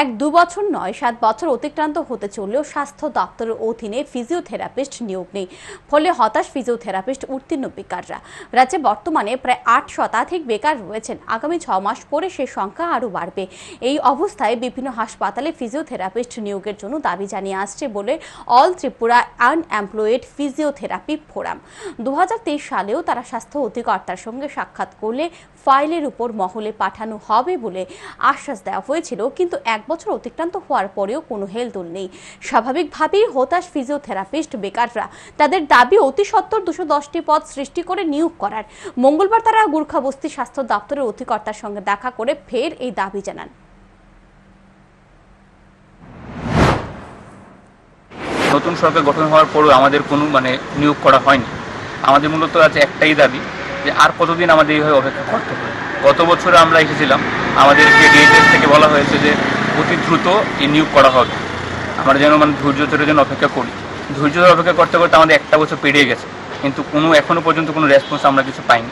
এক দু বছর নয়, সাত বছর অতিক্রান্ত হতে চললেও স্বাস্থ্য দপ্তরের অধীনে ফিজিওথেরাপিস্ট নিয়োগ নেই। ফলে হতাশ ফিজিওথেরাপিস্ট উত্তীর্ণ বেকাররা। রাজ্যে বর্তমানে প্রায় আট শতাধিক বেকার রয়েছেন। আগামী ছ মাস পরে সে সংখ্যা আরও বাড়বে। এই অবস্থায় বিভিন্ন হাসপাতালে ফিজিওথেরাপিস্ট নিয়োগের জন্য দাবি জানিয়ে আসছে বলে all Tripura unemployed physiotherapy forum দু হাজার তেইশ সালেও তারা স্বাস্থ্য অধিকর্তার সঙ্গে সাক্ষাৎ করলে ফাইলের উপর মহলে পাঠানো হবে বলে আশ্বাস দেওয়া হয়েছিল। কিন্তু এক বছর অতিক্রান্ত হওয়ার পরেও কোনো হেলদোল নেই। স্বাভাবিকভাবেই হতাশ ফিজিওথেরাপিস্ট বেকাররা। তাদের দাবি অতি সত্তর দুশো দশটি পদ সৃষ্টি করে নিয়োগ করার। মঙ্গলবার তারা গুর্খাবস্তি স্বাস্থ্য দপ্তরের অধিকর্তার সঙ্গে দেখা করে ফের এই দাবি জানান। নতুন সরকার গঠন হওয়ার পরেও আমাদের কোনো মানে নিয়োগ করা হয়নি। আমাদের মূলত আছে একটাই দাবি যে আর কতদিন আমাদের এইভাবে অপেক্ষা করতে হবে। গত বছরে আমরা এসেছিলাম আমাদেরকে ডিএচএস থেকে বলা হয়েছে যে অতি দ্রুত এই নিয়োগ করা হবে আমরা যেন মানে ধৈর্য ধরে যেন অপেক্ষা করি। ধৈর্য ধরে অপেক্ষা করতে করতে আমাদের একটা বছর পেরিয়ে গেছে। কিন্তু কোনো এখনও পর্যন্ত কোনো রেসপন্স আমরা কিছু পাইনি।